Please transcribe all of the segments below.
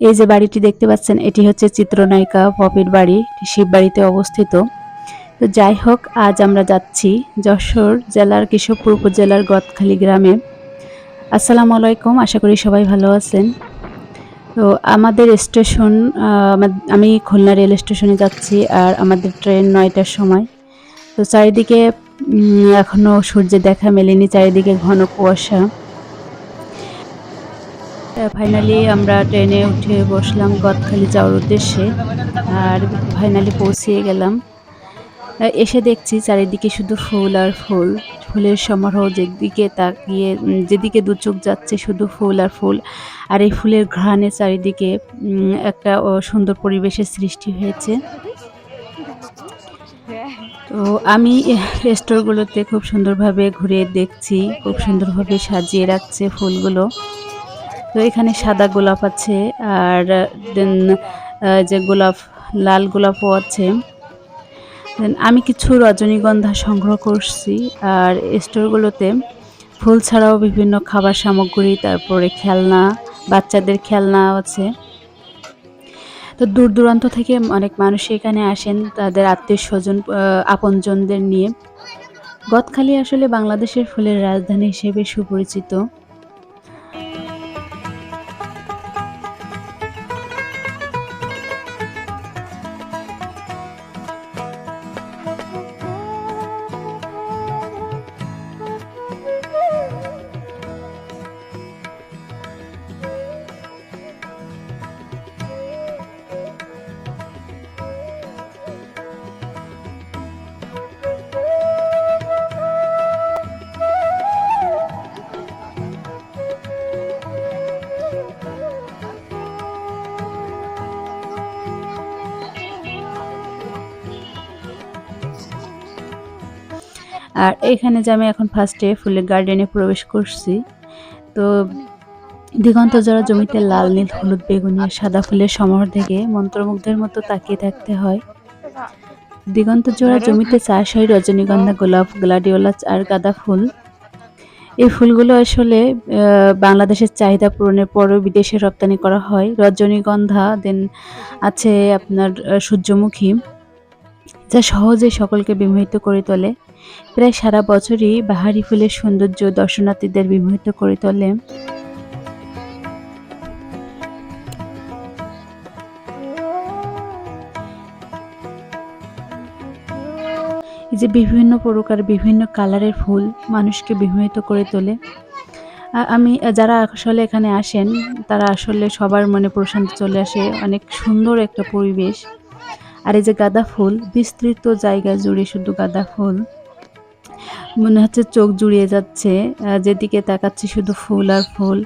এই যে বাড়িটি দেখতে পাচ্ছেন এটি হচ্ছে চিত্রনায়িকা পপির বাড়ি শিববাড়িতে অবস্থিত। তো যাই হোক আজ আমরা যাচ্ছি যশোর জেলার কেশবপুর উপজেলার গদখালি গ্রামে। আসসালামু আলাইকুম আশা করি সবাই ভালো আছেন। তো আমাদের স্টেশন আমা- খুলনা রেল স্টেশনে যাচ্ছি আর আমাদের ট্রেন নয়টার সময়। তো চারিদিকে উম, এখনও সূর্যের দেখা মেলেনি চারিদিকে ঘন কুয়াশা। ফাইনালি আমরা ট্রেনে উঠে বসলাম গদখালি যাওয়ার উদ্দেশ্যে আর ফাইনালি পৌঁছিয়ে গেলাম। এসে দেখছি চারিদিকে শুধু ফুল আর ফুল। ফুলের সমারোহ যেদিকে তাকিয়ে যেদিকে দু চোখ যাচ্ছে শুধু ফুল আর ফুল। আর এই ফুলের ঘ্রাণে চারিদিকে একটা সুন্দর পরিবেশের সৃষ্টি হয়েছে। তো আমি স্টোরগুলোতে খুব সুন্দরভাবে ঘুরে দেখছি, খুব সুন্দরভাবে সাজিয়ে রাখছে ফুলগুলো। তো এখানে সাদা গোলাপ আছে আর দেন যে গোলাপ, লাল গোলাপও আছে। দেন, আমি কিছু রজনীগন্ধা সংগ্রহ করছি আর স্টোরগুলোতে ফুল ছাড়াও বিভিন্ন খাবার সামগ্রী, তারপরে খেলনা, বাচ্চাদের খেলনা আছে। তো দূর দূরান্ত থেকে অনেক মানুষ এখানে আসেন, তাদের আত্মীয় স্বজন আপনজনদের নিয়ে। গদখালি আসলে বাংলাদেশের ফুলের রাজধানী হিসেবে সুপরিচিত। আর এখানে যে আমি এখন ফার্স্টে ফুলের গার্ডেনে প্রবেশ করছি, তো দিগন্ত জোড়া জমিতে লাল, নীল, হলুদ, বেগুনি সাদা ফুলের সমর দেখে মন্ত্রমুগ্ধের মতো তাকিয়ে থাকতে হয়। দিগন্ত জোড়া জমিতে চাষ হয় রজনীগন্ধা, গোলাপ, গ্লাডিওলাস আর গাঁদা ফুল। এই ফুলগুলো আসলে বাংলাদেশের চাহিদা পূরণের পরও বিদেশে রপ্তানি করা হয়। রজনীগন্ধা দেন আছে আপনার সূর্যমুখী, যা সহজে সকলকে বিমোহিত করে তোলে। প্রায় সারা বছরই বাহারি ফুলের সৌন্দর্য দর্শনার্থীদের বিমোহিত করে তোলে। এই যে বিভিন্ন প্রকার, বিভিন্ন কালারের ফুল মানুষকে বিমোহিত করে তোলে। আমি, যারা আসলে এখানে আসেন, তারা আসলে সবার মনে প্রশান্তি চলে আসে, অনেক সুন্দর একটা পরিবেশ। আর এই যে গাঁদা ফুল, বিস্তৃত জায়গা জুড়ে শুধু গাঁদা ফুল। মনে হচ্ছে চোখ জুড়িয়ে যাচ্ছে যেদিকে তাকাচ্ছি শুধু ফুল আর ফুল।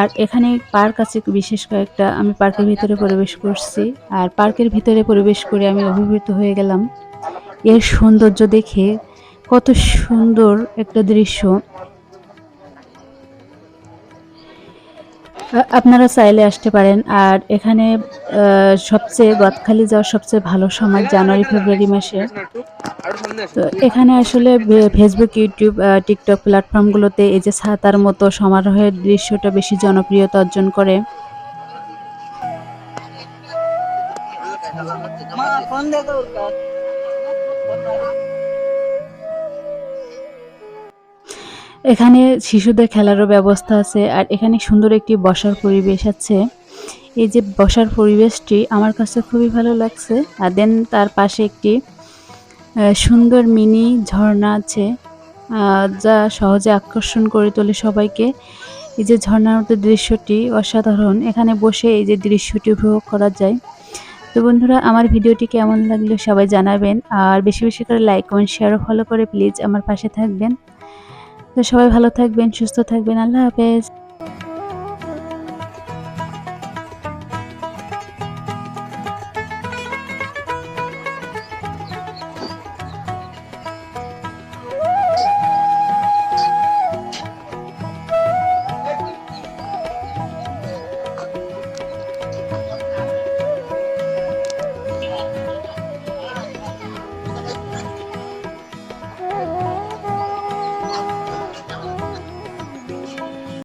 আর এখানে পার্ক আছে বিশেষ কয়েকটা, আমি পার্কের ভিতরে প্রবেশ করছি। আর পার্কের ভিতরে প্রবেশ করে আমি অভিভূত হয়ে গেলাম এর সৌন্দর্য দেখে। কত সুন্দর একটা দৃশ্য। আপনারা চাইলে আসতে পারেন। আর এখানে সবচেয়ে, গদখালি যাওয়ার সবচেয়ে ভালো সময় জানুয়ারি, ফেব্রুয়ারি মাসে। তো এখানে আসলে ফেসবুক ইউটিউব টিকটক প্ল্যাটফর্মগুলোতে এই যে ছাতার মতো সমারোহের দৃশ্যটা বেশি জনপ্রিয়তা অর্জন করে। এখানে শিশুদের খেলারও ব্যবস্থা আছে আর এখানে সুন্দর একটি বসার পরিবেশ আছে। এই যে বসার পরিবেশটি আমার কাছে খুবই ভালো লাগছে আর দেন তার পাশে একটি সুন্দর মিনি ঝর্ণা আছে যা সহজে আকর্ষণ করে তোলে সবাইকে। এই যে ঝর্ণার মতো দৃশ্যটি অসাধারণ। এখানে বসে এই যে দৃশ্যটি উপভোগ করা যায়। তো বন্ধুরা, আমার ভিডিওটি কেমন লাগল সবাই জানাবেন। আর বেশি বেশি করে লাইক কমেন্ট শেয়ার ফলো করে প্লিজ আমার পাশে থাকবেন। তো সবাই ভালো থাকবেন, সুস্থ থাকবেন। আল্লাহ হাফেজ।